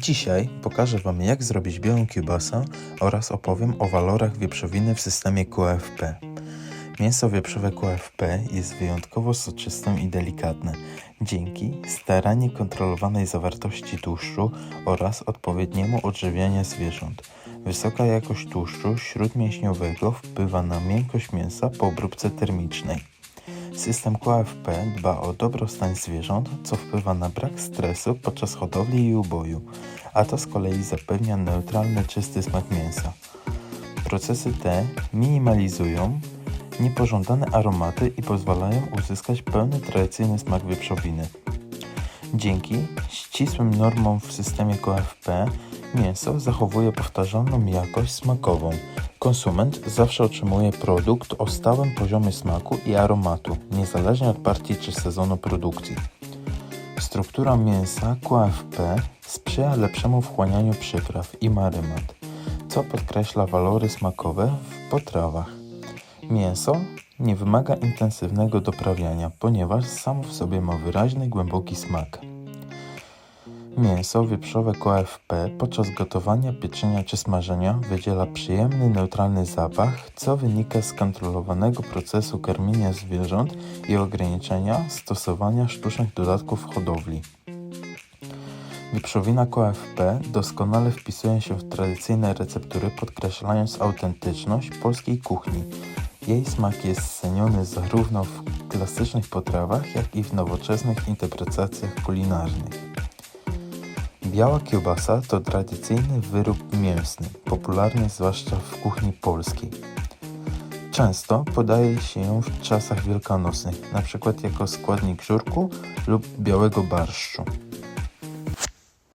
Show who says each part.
Speaker 1: Dzisiaj pokażę Wam jak zrobić białą kiełbasę oraz opowiem o walorach wieprzowiny w systemie QFP. Mięso wieprzowe QFP jest wyjątkowo soczyste i delikatne dzięki starannie kontrolowanej zawartości tłuszczu oraz odpowiedniemu odżywianiu zwierząt. Wysoka jakość tłuszczu śródmięśniowego wpływa na miękkość mięsa po obróbce termicznej. System QFP dba o dobrostan zwierząt, co wpływa na brak stresu podczas hodowli i uboju, a to z kolei zapewnia neutralny, czysty smak mięsa. Procesy te minimalizują niepożądane aromaty i pozwalają uzyskać pełny tradycyjny smak wieprzowiny. Dzięki ścisłym normom w systemie QFP mięso zachowuje powtarzalną jakość smakową. Konsument zawsze otrzymuje produkt o stałym poziomie smaku i aromatu, niezależnie od partii czy sezonu produkcji. Struktura mięsa QFP sprzyja lepszemu wchłanianiu przypraw i marymat, co podkreśla walory smakowe w potrawach. Mięso nie wymaga intensywnego doprawiania, ponieważ samo w sobie ma wyraźny, głęboki smak. Mięso wieprzowe QFP podczas gotowania, pieczenia czy smażenia wydziela przyjemny, neutralny zapach, co wynika z kontrolowanego procesu karmienia zwierząt i ograniczenia stosowania sztucznych dodatków w hodowli. Wieprzowina QFP doskonale wpisuje się w tradycyjne receptury, podkreślając autentyczność polskiej kuchni. Jej smak jest ceniony zarówno w klasycznych potrawach, jak i w nowoczesnych interpretacjach kulinarnych. Biała kiełbasa to tradycyjny wyrób mięsny, popularny zwłaszcza w kuchni polskiej. Często podaje się ją w czasach wielkanocnych, np. jako składnik żurku lub białego barszczu.